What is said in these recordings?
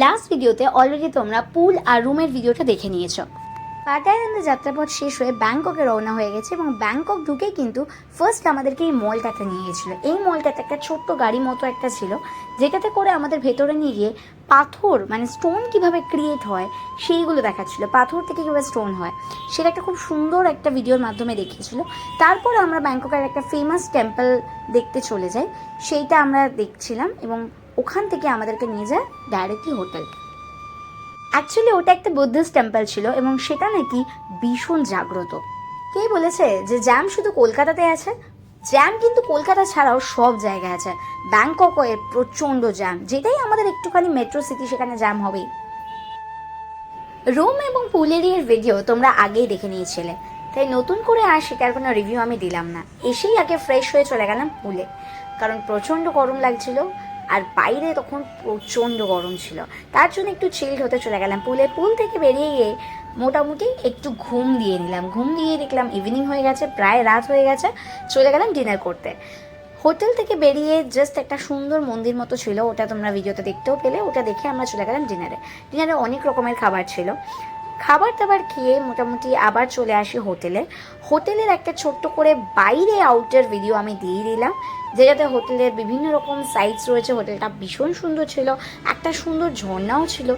Last ভিডিওতে already তোমরা পুল আর রুমের ভিডিওটা দেখে নিয়েছো। পাটায়ানন্দের যাত্রাপথ শেষ হয়ে ব্যাংককে রওনা হয়ে গেছে এবং ব্যাংকক ঢুকে কিন্তু ফার্স্ট আমাদেরকে এই মলটাতে নিয়ে গেছিল। এই মলটাতে একটা ছোট্ট গাড়ি মতো একটা ছিল, যেটাতে করে আমাদের ভেতরে নিয়ে গিয়ে পাথর মানে স্টোন কীভাবে ক্রিয়েট হয় সেইগুলো দেখাচ্ছিলো। পাথর থেকে কীভাবে স্টোন হয় সেটা একটা খুব সুন্দর একটা ভিডিওর মাধ্যমে দেখিয়েছিল। তারপর আমরা ব্যাংককের একটা ফেমাস টেম্পল দেখতে চলে যাই, সেইটা আমরা দেখছিলাম এবং ওখান থেকে আমাদেরকে নিয়ে যায় ডাইরেক্টলি হোটেল অ্যাকচুয়ালি ওটা একটা বুদ্ধিস্ট টেম্পল ছিল এবং সেটা নাকি ভীষণ জাগ্রত। কে বলেছে যে জ্যাম শুধু কলকাতাতে আছে? জ্যাম কিন্তু কলকাতা ছাড়াও সব জায়গায় আছে। ব্যাংকক এর প্রচণ্ড জ্যাম যেটাই আমাদের একটুখানি মেট্রো সিটি সেখানে জ্যাম হবেই। রোম এবং পুলের ভিডিও তোমরা আগেই দেখে নিয়েছিলে। তাই নতুন করে আর সেটার কোনো রিভিউ আমি দিলাম না। এসেই আগে ফ্রেশ হয়ে চলে গেলাম পুলে। কারণ প্রচণ্ড গরম লাগছিল আর বাইরে তখন প্রচণ্ড গরম ছিল। তার জন্য একটু চিল্ড হতে চলে গেলাম। পুলে, পুল থেকে বেরিয়ে গিয়ে মোটামুটি একটু ঘুম দিয়ে নিলাম। ঘুম দিয়ে দেখলাম ইভিনিং হয়ে গেছে, প্রায় রাত হয়ে গেছে, চলে গেলাম ডিনার করতে। হোটেল থেকে বেরিয়ে জাস্ট একটা সুন্দর মন্দির মতো ছিল, ওটা তোমরা ভিডিওতে দেখতেও পেলে, ওটা দেখে আমরা চলে গেলাম ডিনারে ডিনারে অনেক রকমের খাবার ছিল। খাবার দাবার খেয়ে মোটামুটি আবার চলে আসি হোটেলে। হোটেলের একটা ছোট্ট করে বাইরে আউটের ভিডিও আমি দিয়ে দিলাম, যেটাতে হোটেলের বিভিন্ন রকম সাইটস রয়েছে। হোটেলটা ভীষণ সুন্দর ছিল, একটা সুন্দর ঝর্ণাও ছিল।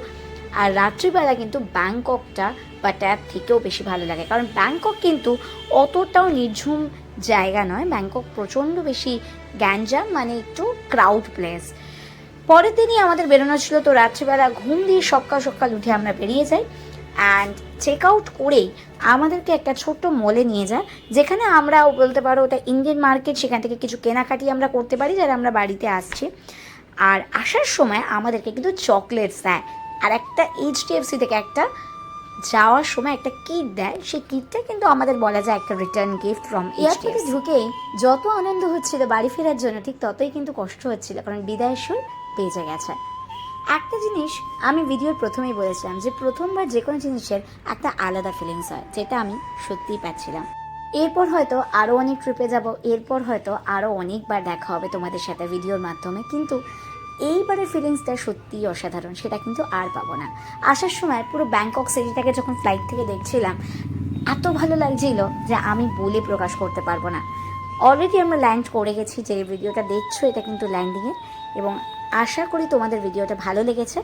আর রাত্রিবেলা কিন্তু ব্যাংককটা পাটায়ার থেকেও বেশি ভালো লাগে। কারণ ব্যাংকক কিন্তু অতটাও নির্ঝুম জায়গা নয়। ব্যাংকক প্রচণ্ড বেশি গ্যাঞ্জাম মানে একটু ক্রাউড প্লেস পরের দিনই আমাদের বেরোনো ছিল, তো রাত্রিবেলা ঘুম দিয়ে সকাল সকাল উঠে আমরা বেরিয়ে যাই। অ্যান্ড চেক আউট করেই আমাদেরকে একটা ছোট্ট মলে নিয়ে যায় যেখানে আমরা বলতে পারো ওটা ইন্ডিয়ান মার্কেট সেখান থেকে কিছু কেনাকাটি আমরা করতে পারি যারা আমরা বাড়িতে আসছি। আর আসার সময় আমাদেরকে কিন্তু চকলেটস দেয়। আর একটা এইচডিএফসি থেকে একটা যাওয়ার সময় একটা কিট দেয় সেই কিটটা কিন্তু আমাদের বলা যায় একটা রিটার্ন গিফট ফ্রম এয়ারপোর্টে ঢুকেই যত আনন্দ হচ্ছিল বাড়ি ফেরার জন্য ঠিক ততই কিন্তু কষ্ট হচ্ছিল কারণ বিদায়ের সুর বেজে গেছে। একটা জিনিস আমি ভিডিওর প্রথমেই বলেছিলাম যে প্রথমবার যে কোনো জিনিসের একটা আলাদা ফিলিংস হয়, যেটা আমি সত্যিই পাচ্ছিলাম। এরপর হয়তো আরও অনেক ট্রিপে যাব, এরপর হয়তো আরও অনেকবার দেখা হবে তোমাদের সাথে ভিডিওর মাধ্যমে, কিন্তু এইবারের ফিলিংসটা সত্যিই অসাধারণ, সেটা কিন্তু আর পাবো না। আসার সময় পুরো ব্যাংকক সিটিটাকে যখন ফ্লাইট থেকে দেখছিলাম, এত ভালো লাগছিল যে আমি বলে প্রকাশ করতে পারব না। অলরেডি আমরা ল্যান্ড করে গেছি যে ভিডিওটা দেখছ, এটা কিন্তু ল্যান্ডিংয়ে এবং আশা করি তোমাদের ভিডিওটা ভালো লেগেছে।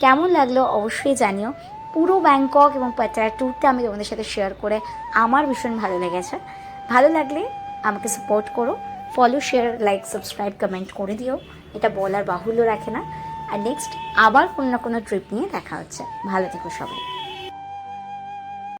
কেমন লাগল অবশ্যই জানিও। পুরো ব্যাংকক এবং পাটায়া ট্যুরটা আমি তোমাদের সাথে শেয়ার করে আমার ভীষণ ভালো লেগেছে। ভালো লাগলে আমাকে সাপোর্ট করো। Follow share like subscribe comment করে দিও। এটা বলার বাহুল্য রাখে না। আর নেক্সট আবার কোনো না কোনো ট্রিপ নিয়ে দেখা হচ্ছে। ভালো থেকো সবাই।